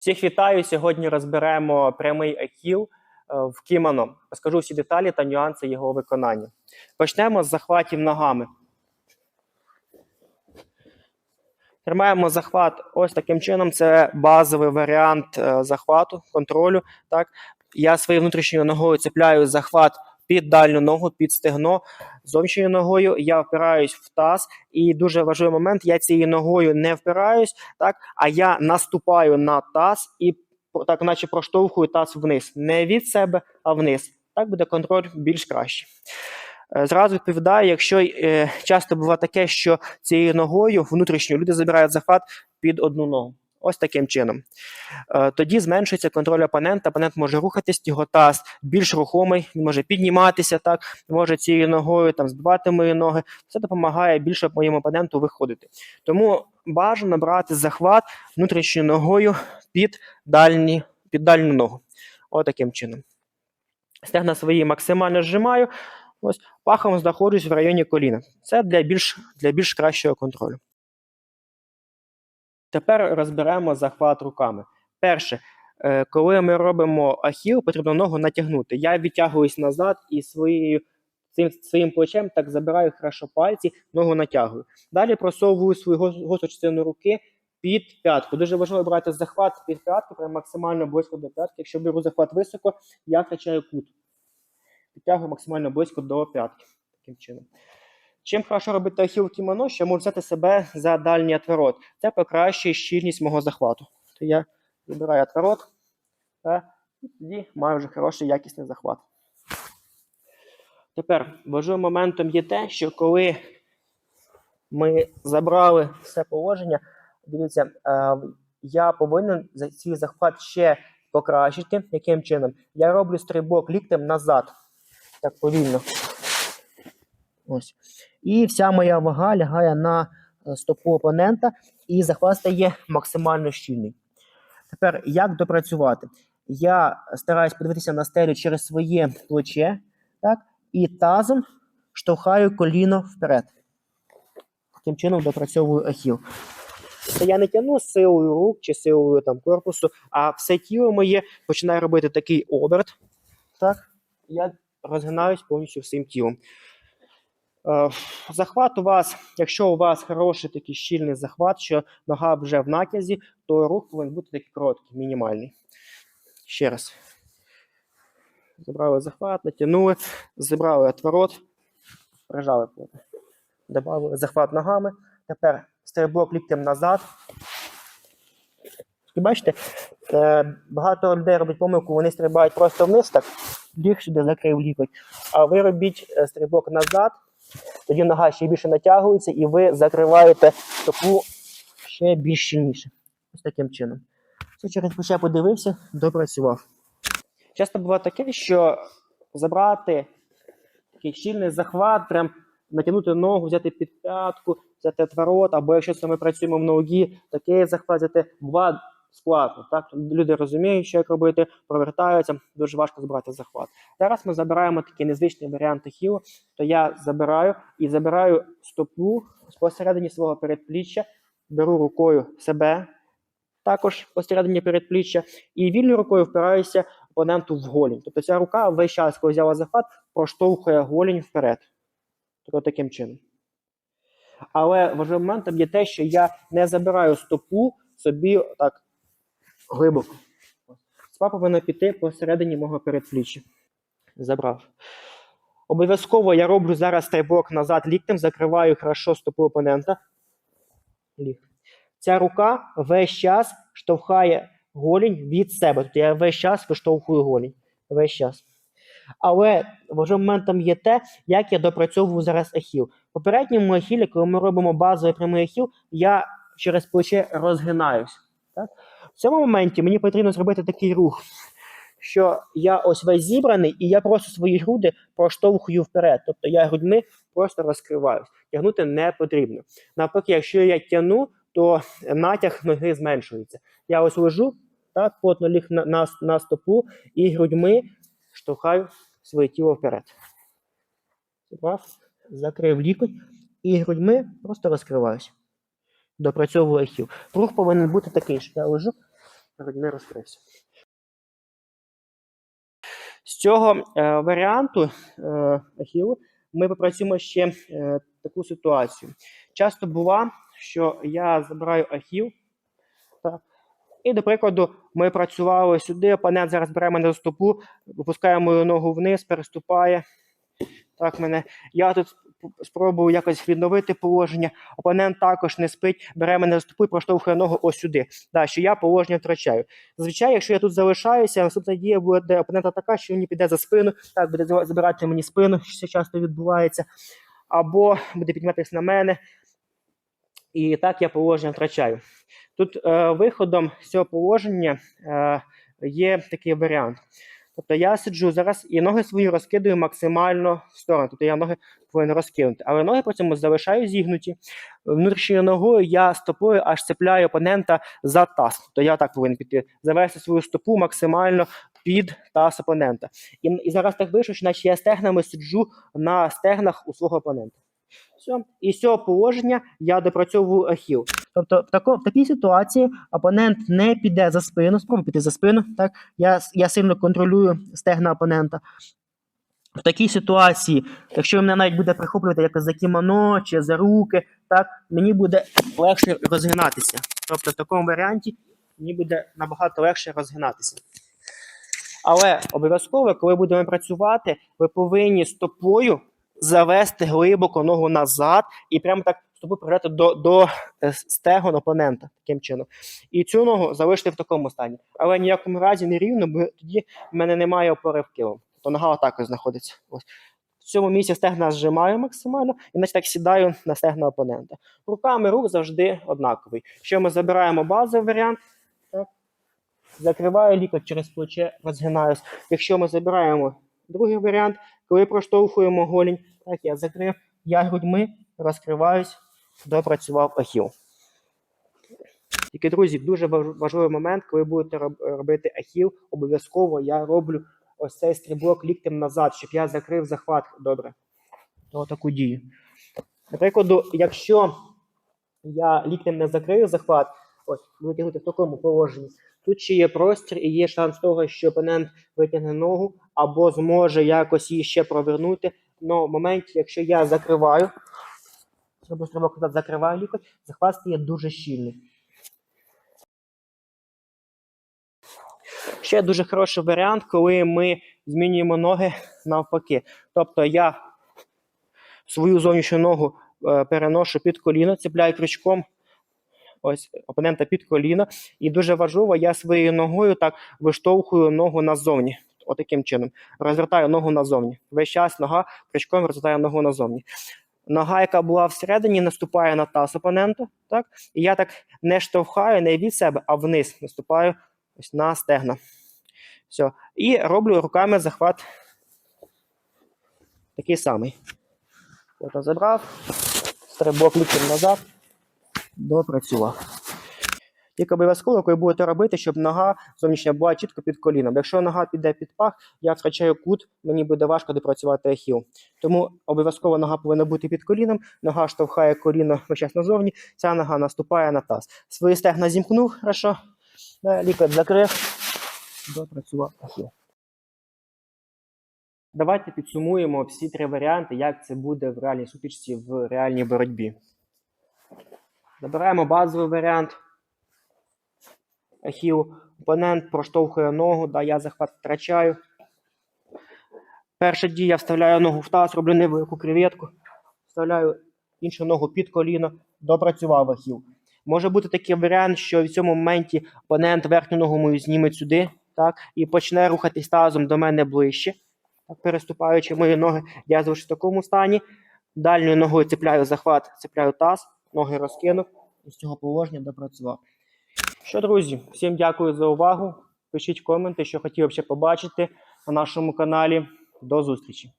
Всіх вітаю! Сьогодні розберемо прямий ахіл е, в кімоно. Розкажу всі деталі та нюанси його виконання. Почнемо з захватів ногами. Тримаємо захват ось таким чином. Це базовий варіант е, захвату, контролю. Так? Я своєю внутрішньою ногою цепляю захват під дальню ногу, під стегно. Зовнішньою ногою я впираюсь в таз. І дуже важливий момент: я цією ногою не впираюсь, так, а я наступаю на таз і так, наче проштовхую таз вниз. Не від себе, а вниз. Так буде контроль більш кращий. Е, Зразу відповідаю, якщо е, часто буває таке, що цією ногою внутрішньою люди забирають захват під одну ногу. Ось таким чином. Е, Тоді зменшується контроль опонента. Опонент може рухатись, його таз більш рухомий, він може підніматися так, може цією ногою там збивати мої ноги. Це допомагає більше моєму опоненту виходити. Тому бажано брати захват внутрішньою ногою під, дальні, під дальню ногу. Ось таким чином. Стегна свої максимально зжимаю. Ось пахом знаходжусь в районі коліна. Це для більш, для більш кращого контролю. Тепер розберемо захват руками. Перше, е, коли ми робимо ахіл, потрібно ногу натягнути. Я відтягуюсь назад і своєю, цим, своїм плечем так забираю хорошо пальці, ногу натягую. Далі просовую свою гос- гостру частину руки під п'ятку. Дуже важливо брати захват під п'ятку, прям максимально близько до п'ятки. Якщо беру захват високо, я втрачаю кут. Підтягую максимально близько до п'ятки. Таким чином. Чим хорошо робити ахіл кімоно, що можу взяти себе за дальній отворот. Це покращує щільність мого захвату. То я вибираю отворот, та і тоді маю вже хороший якісний захват. Тепер важливим моментом є те, що коли ми забрали все положення, дивіться, е, я повинен свій захват ще покращити. Яким чином? Я роблю стрибок ліктем назад. Так повільно. Ось. І вся моя вага лягає на е, стопу опонента, і захват стає максимально щільний. Тепер як допрацювати? Я стараюсь подивитися на стелю через своє плече, так, і тазом штовхаю коліно вперед. Таким чином допрацьовую ахіл. Це я не тягну силою рук чи силою там, корпусу, а все тіло моє починає робити такий оберт. Так, я розгинаюсь повністю всім тілом. Е, Захват у вас, якщо у вас хороший такий щільний захват, що нога вже в накязі, то рух повинен бути такий короткий, мінімальний. Ще раз. Забрали захват, натягнули, забрали отворот, прижали плотно. Добавили захват ногами. Тепер стрибок ліктем назад. І бачите, е, багато людей роблять помилку, вони стрибають просто вниз, так, ліг сюди закрив лікоть. А ви робіть е, стрибок назад, тоді нога ще більше натягується, і ви закриваєте стопу ще більш щільніше. Ось таким чином. Все через плече подивився, допрацював. Часто буває таке, що забрати такий щільний захват, прям натягнути ногу, взяти під п'ятку, взяти отворот, або якщо ми працюємо в ногі, такий захват взяти два складно. Так? Люди розуміють, що як робити, повертаються, дуже важко збирати захват. Зараз ми забираємо такий незвичний варіант хілу, то я забираю і забираю стопу посередині свого передпліччя, беру рукою себе також посередині передпліччя, і вільною рукою впираюся опоненту в голінь. Тобто ця рука весь час, коли взяла захват, проштовхує голінь вперед. Тобто таким чином. Але важливим моментом є те, що я не забираю стопу собі так глибоко. Стопа повинна піти посередині мого передпліччя. Забрав. Обов'язково я роблю зараз стрибок назад ліктем, закриваю хорошо стопу опонента. Ліг. Ця рука весь час штовхає голінь від себе. Тобто я весь час виштовхую голінь. Весь час. Але важливим моментом є те, як я допрацьовую зараз ахіл. В попередньому ахілі, коли ми робимо базовий прямий ахіл, я через плече розгинаюсь. Так? В цьому моменті мені потрібно зробити такий рух, що я ось весь зібраний, і я просто свої груди проштовхую вперед. Тобто я грудьми просто розкриваюсь. Тягнути не потрібно. Навпаки, якщо я тягну, то натяг ноги зменшується. Я ось лежу, так, плотно ліг на, на, на стопу і грудьми штовхаю своє тіло вперед. Закрив лікоть і грудьми просто розкриваюся. Допрацьовую ахіл. Рух повинен бути такий, що я лежу, грудьми розкрився. З цього е, варіанту е, ахілу ми попрацюємо ще е, таку ситуацію. Часто бува, що я забираю так, і, до прикладу, ми працювали сюди, опонент зараз бере мене за стопу, випускає мою ногу вниз, переступає. Так, мене. Я тут спробую якось відновити положення. Опонент також не спить, бере мене за стопу і проштовхує ногу ось сюди. Да, що я положення втрачаю. Зазвичай, якщо я тут залишаюся, наступна дія буде опонента така, що він піде за спину, так буде забирати мені спину, що часто відбувається, або буде підніматися на мене. І так я положення втрачаю. Тут е, виходом з цього положення е, є такий варіант. Тобто я сиджу зараз і ноги свої розкидаю максимально в сторону. Тобто я ноги повинен розкинути. Але ноги при цьому залишаю зігнуті. Внутрішньою ногою я стопою аж цепляю опонента за таз. Тобто я так повинен піти. Завести свою стопу максимально під таз опонента. І, і зараз так вийшло, що наче я стегнами сиджу на стегнах у свого опонента. Все. І з цього положення я допрацьовую ахіл. Тобто, в, тако, в такій ситуації опонент не піде за спину, спробуй піти за спину. Так? Я, я сильно контролюю стегна опонента. В такій ситуації, якщо мене навіть буде прихоплювати якось за кімоно чи за руки, так, мені буде легше розгинатися. Тобто, в такому варіанті мені буде набагато легше розгинатися. Але обов'язково, коли будемо працювати, ви повинні стопою завести глибоко ногу назад і прямо так стопу приграти до, до е, стегон опонента таким чином. І цю ногу залишити в такому стані. Але в ніякому разі не рівно, бо тоді в мене немає опори в килим. То нога отак знаходиться. Ось. В цьому місці стегна зжимаю максимально, і значить так сідаю на стегна опонента. Руками рух завжди однаковий. Якщо ми забираємо базовий варіант, так, закриваю лікоть через плече, розгинаюсь. Якщо ми забираємо другий варіант, коли проштовхуємо голінь, так я закрив, я грудьми розкриваюсь, допрацював ахіл. Тільки, друзі, дуже важливий момент, коли будете робити ахіл, обов'язково я роблю ось цей стрибок ліктем назад, щоб я закрив захват добре. То таку дію. Наприклад, якщо я ліктем не закрию захват, ось буду тягнути в такому положенні. Тут ще є простір і є шанс того, що опонент витягне ногу або зможе якось її ще провернути. Но в моменті, якщо я закриваю, роблю стрибок закриваю лікоть, захват стає дуже щільний. Ще дуже хороший варіант, коли ми змінюємо ноги навпаки. Тобто я свою зовнішню ногу е, переношу під коліно, цепляю крючком ось опонента під коліно. І дуже важливо, я своєю ногою так виштовхую ногу назовні. Отаким чином. Розвертаю ногу назовні. Весь час нога крючком розвертає ногу назовні. Нога, яка була всередині, наступає на таз опонента. Так? І я так не штовхаю не від себе, а вниз наступаю ось на стегна. Все. І роблю руками захват такий самий. От забрав, стрибок ліктем назад, допрацював. Тільки обов'язково, коли будете робити, щоб нога зовнішня була чітко під коліном. Якщо нога піде під пах, я втрачаю кут, мені буде важко допрацювати ахіл. Тому обов'язково нога повинна бути під коліном, нога штовхає коліно весь час назовні, ця нога наступає на таз. Свої стегна зімкнув, хорошо, лікоть закрив, допрацював ахіл. Давайте підсумуємо всі три варіанти, як це буде в реальній сутичці в реальній боротьбі. Забираємо базовий варіант. Ахіл. Опонент проштовхує ногу, да, я захват втрачаю. Перша дія вставляю ногу в таз, роблю невелику креветку. Вставляю іншу ногу під коліно, допрацював ахіл. Може бути такий варіант, що в цьому моменті опонент верхню ногу мою зніме сюди, так, і почне рухатись тазом до мене ближче. Так, переступаючи мої ноги, я залишу в такому стані. Дальньою ногою цепляю захват, цепляю таз, ноги розкинув і з цього положення допрацював. Що, друзі, всім дякую за увагу. Пишіть коменти, що хотів ще побачити на нашому каналі. До зустрічі!